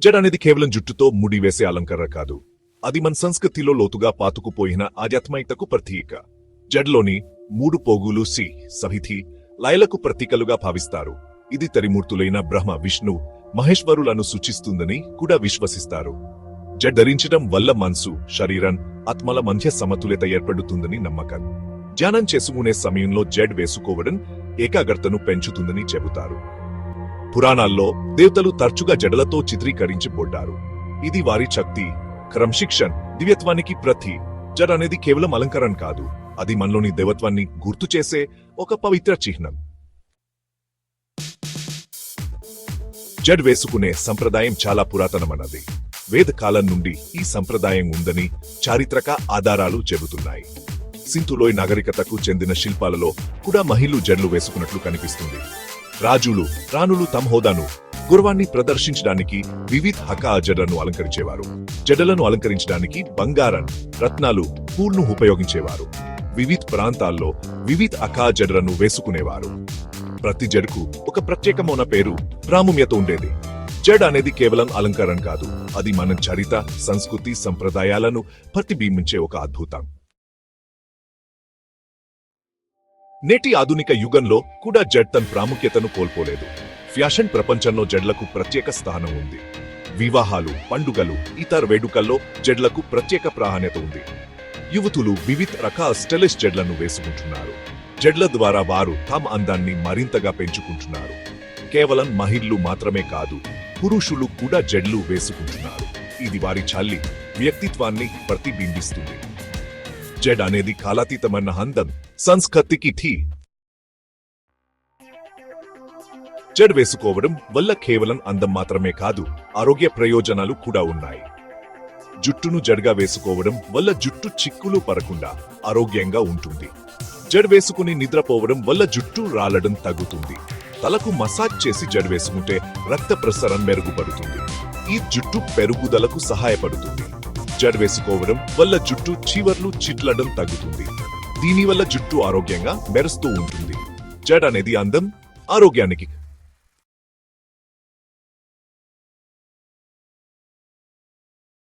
Z అనేది కేవలం జుట్టుతో ముడి వేసే అలంకరణ కాదు. అది మన సంస్కృతిలో లోతుగా పాతుకుపోయిన ఆధ్యాత్మికతకు ప్రతీక. జడ్లోని మూడు పోగులు సి సహితి లయలకు ప్రతీకలుగా భావిస్తారు. ఇది తరిమూర్తులైన బ్రహ్మ విష్ణు మహేశ్వరులను సూచిస్తుందని కూడా విశ్వసిస్తారు. జడ్ ధరించడం వల్ల మనసు శరీరం ఆత్మల మధ్య సమతుల్యత ఏర్పడుతుందని నమ్మకం. ధ్యానం చేసుకునే సమయంలో జడ్ వేసుకోవడం ఏకాగ్రతను పెంచుతుందని చెబుతారు. పురాణాల్లో దేవతలు తరచుగా జడలతో చిత్రీకరించబడ్డారు. ఇది వారి శక్తి క్రమశిక్షణ్ దివ్యత్వానికి ప్రతి. జడ అనేది కేవలం అలంకరణ కాదు అది మనలోని దేవత్వాన్ని గుర్తు చేసే ఒక పవిత్ర చిహ్నం. జడ్ వేసుకునే సంప్రదాయం చాలా పురాతనమన్నది వేద కాలం నుండి ఈ సంప్రదాయం ఉందని చారిత్రక ఆధారాలు చెబుతున్నాయి. సింతులోయ్ నాగరికతకు చెందిన శిల్పాలలో కూడా మహిళలు జడ్లు వేసుకున్నట్లు కనిపిస్తుంది. రాజులు రాణులు తమ హోదాను గుర్వాన్ని ప్రదర్శించడానికి వివిధ హకా జడలను అలంకరించేవారు. జడలను అలంకరించడానికి బంగారం రత్నాలు పూల్ను ఉపయోగించేవారు. వివిధ ప్రాంతాల్లో వివిధ అకా జడలను వేసుకునేవారు. ప్రతి జడకు ఒక ప్రత్యేకమైన పేరు ప్రాముఖ్యత ఉండేది. జడ్ అనేది కేవలం అలంకరణ కాదు అది మన చరిత సంస్కృతి సంప్రదాయాలను ప్రతిబింబించే ఒక అద్భుతం. నేటి ఆధునిక యుగంలో కూడా జడ్ తన ప్రాముఖ్యతను కోల్పోలేదు. ఫ్యాషన్ ప్రపంచంలో జడ్లకు ప్రత్యేక స్థానం ఉంది. వివాహాలు పండుగలు ఇతర వేడుకల్లో జడ్లకు ప్రత్యేక ప్రాధాన్యత ఉంది. యువతులు వివిధ రకాల స్టెలిష్ జడ్లను వేసుకుంటున్నారు. జడ్ల ద్వారా వారు తమ అందాన్ని మరింతగా పెంచుకుంటున్నారు. కేవలం మహిళలు మాత్రమే కాదు పురుషులు కూడా జడ్లు వేసుకుంటున్నారు. ఇది వారి చల్లి వ్యక్తిత్వాన్ని ప్రతిబింబిస్తుంది. జడ్ అనేది కాలాతీతమైన అందం సంస్కృతికి కిథి జడ్ వేసుకోవడం వల్ల కేవలం అందం మాత్రమే కాదు ఆరోగ్య ప్రయోజనాలు కూడా ఉన్నాయి. జుట్టును జడ్గా వేసుకోవడం వల్ల జుట్టు చిక్కులు పడకుండా ఆరోగ్యంగా ఉంటుంది. జడ్ వేసుకుని నిద్రపోవడం వల్ల జుట్టు రాలడం తగ్గుతుంది. తలకు మసాజ్ చేసి జడ్ వేసుకుంటే రక్త ప్రసరణ మెరుగుపడుతుంది. ఈ జుట్టు పెరుగుదలకు సహాయపడుతుంది. జడ్ వేసుకోవడం వల్ల జుట్టు చీవర్లు చిట్లడం తగ్గుతుంది. దీనివల్ల జుట్టు ఆరోగ్యంగా మెరుస్తూ ఉంటుంది. జడ్ అనేది అందం ఆరోగ్యానికి